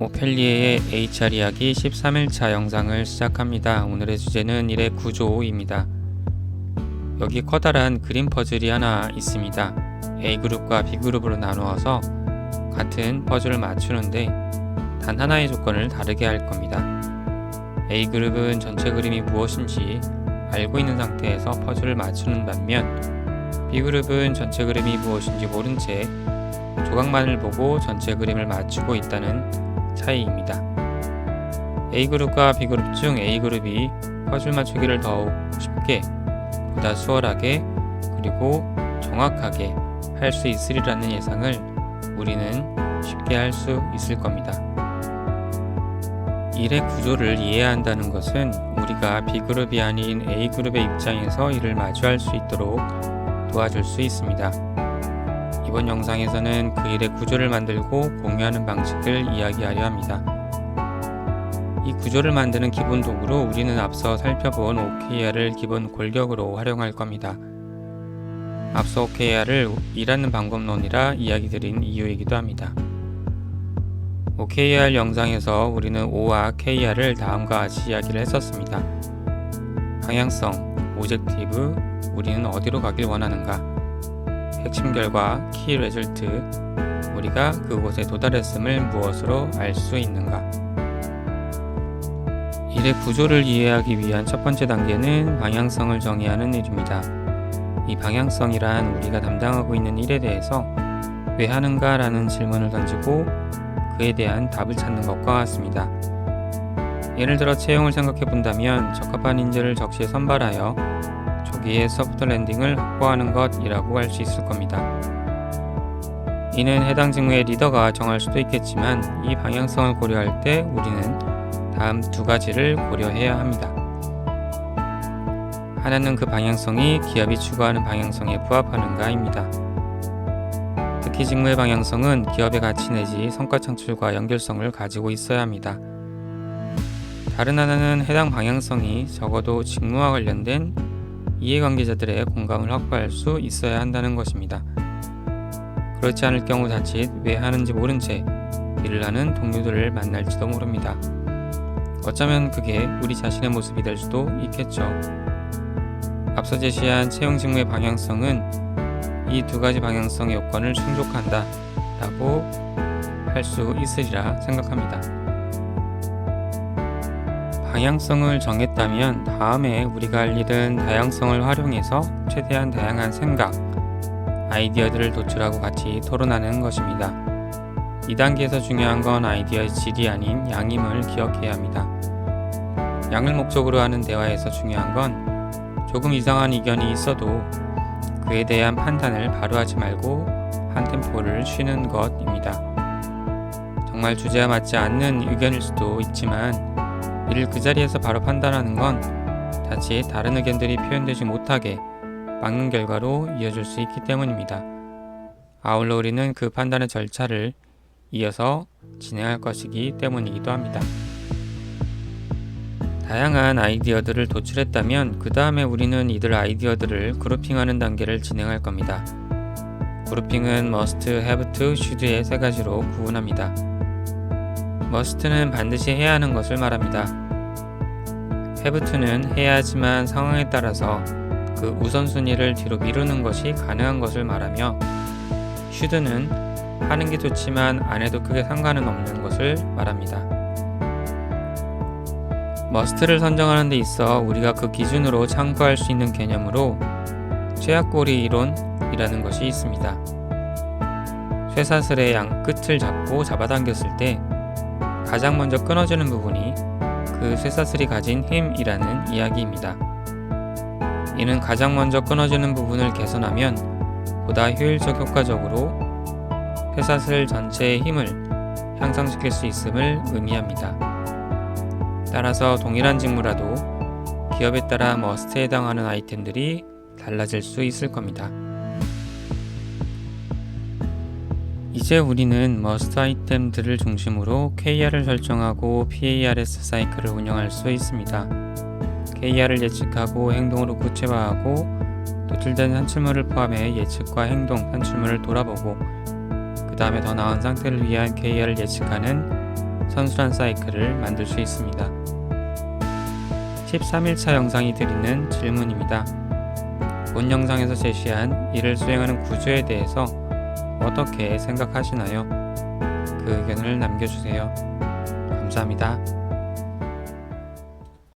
오펠리에의 HR 이야기 13일차 영상을 시작합니다. 오늘의 주제는 일의 구조입니다. 여기 커다란 그림 퍼즐이 하나 있습니다. A그룹과 B그룹으로 나누어서 같은 퍼즐을 맞추는데 단 하나의 조건을 다르게 할 겁니다. A그룹은 전체 그림이 무엇인지 알고 있는 상태에서 퍼즐을 맞추는 반면 B그룹은 전체 그림이 무엇인지 모른 채 조각만을 보고 전체 그림을 맞추고 있다는 차이입니다. A그룹과 B그룹 중 A그룹이 퍼즐 맞추기를 더욱 쉽게, 보다 수월하게, 그리고 정확하게 할 수 있으리라는 예상을 우리는 쉽게 할 수 있을 겁니다. 일의 구조를 이해한다는 것은 우리가 B그룹이 아닌 A그룹의 입장에서 이를 마주할 수 있도록 도와줄 수 있습니다. 이번 영상에서는 그 일의 구조를 만들고 공유하는 방식을 이야기하려 합니다. 이 구조를 만드는 기본 도구로 우리는 앞서 살펴본 OKR을 기본 골격으로 활용할 겁니다. 앞서 OKR을 일하는 방법론이라 이야기 드린 이유이기도 합니다. OKR 영상에서 우리는 O와 KR을 다음과 같이 이야기를 했었습니다. 방향성, 오젝티브, 우리는 어디로 가길 원하는가, 핵심 결과, 키 레절트, 우리가 그곳에 도달했음을 무엇으로 알 수 있는가. 일의 구조를 이해하기 위한 첫 번째 단계는 방향성을 정의하는 일입니다. 이 방향성이란 우리가 담당하고 있는 일에 대해서 왜 하는가 라는 질문을 던지고 그에 대한 답을 찾는 것과 같습니다. 예를 들어 채용을 생각해 본다면 적합한 인재를 적시에 선발하여 조기에 소프트 랜딩을 확보하는 것이라고 할 수 있을 겁니다. 이는 해당 직무의 리더가 정할 수도 있겠지만 이 방향성을 고려할 때 우리는 다음 두 가지를 고려해야 합니다. 하나는 그 방향성이 기업이 추구하는 방향성에 부합하는가입니다. 특히 직무의 방향성은 기업의 가치 내지 성과 창출과 연결성을 가지고 있어야 합니다. 다른 하나는 해당 방향성이 적어도 직무와 관련된 이해관계자들의 공감을 확보할 수 있어야 한다는 것입니다. 그렇지 않을 경우 자칫 왜 하는지 모른 채 일을 하는 동료들을 만날지도 모릅니다. 어쩌면 그게 우리 자신의 모습이 될 수도 있겠죠. 앞서 제시한 채용 직무의 방향성은 이 두 가지 방향성의 요건을 충족한다 라고 할 수 있으리라 생각합니다. 방향성을 정했다면 다음에 우리가 할 일은 다양성을 활용해서 최대한 다양한 생각, 아이디어들을 도출하고 같이 토론하는 것입니다. 이 단계에서 중요한 건 아이디어의 질이 아닌 양임을 기억해야 합니다. 양을 목적으로 하는 대화에서 중요한 건 조금 이상한 의견이 있어도 그에 대한 판단을 바로 하지 말고 한 템포를 쉬는 것입니다. 정말 주제와 맞지 않는 의견일 수도 있지만 이를 그 자리에서 바로 판단하는 건 자칫 다른 의견들이 표현되지 못하게 막는 결과로 이어질 수 있기 때문입니다. 아울러 우리는 그 판단의 절차를 이어서 진행할 것이기 때문이기도 합니다. 다양한 아이디어들을 도출했다면 그 다음에 우리는 이들 아이디어들을 그룹핑하는 단계를 진행할 겁니다. 그룹핑은 must, have to, should의 세 가지로 구분합니다. Must는 반드시 해야 하는 것을 말합니다. to는 해야 하지만 상황에 따라서 그 우선순위를 뒤로 미루는 것이 가능한 것을 말하며 should는 하는 게 좋지만 안 해도 크게 상관은 없는 것을 말합니다. must를 선정하는 데 있어 우리가 그 기준으로 참고할 수 있는 개념으로 쇠약고리 이론이라는 것이 있습니다. 쇠사슬의 양 끝을 잡고 잡아당겼을 때 가장 먼저 끊어지는 부분이 그 쇠사슬이 가진 힘이라는 이야기입니다. 이는 가장 먼저 끊어지는 부분을 개선하면 보다 효율적 효과적으로 쇠사슬 전체의 힘을 향상시킬 수 있음을 의미합니다. 따라서 동일한 직무라도 기업에 따라 머스트에 해당하는 아이템들이 달라질 수 있을 겁니다. 이제 우리는 머스트 아이템들을 중심으로 KR을 설정하고 PARS 사이클을 운영할 수 있습니다. KR을 예측하고 행동으로 구체화하고 노출된 산출물을 포함해 예측과 행동, 산출물을 돌아보고 그 다음에 더 나은 상태를 위한 KR을 예측하는 선순환 사이클을 만들 수 있습니다. 13일차 영상이 드리는 질문입니다. 본 영상에서 제시한 이를 수행하는 구조에 대해서 어떻게 생각하시나요? 그 의견을 남겨주세요. 감사합니다.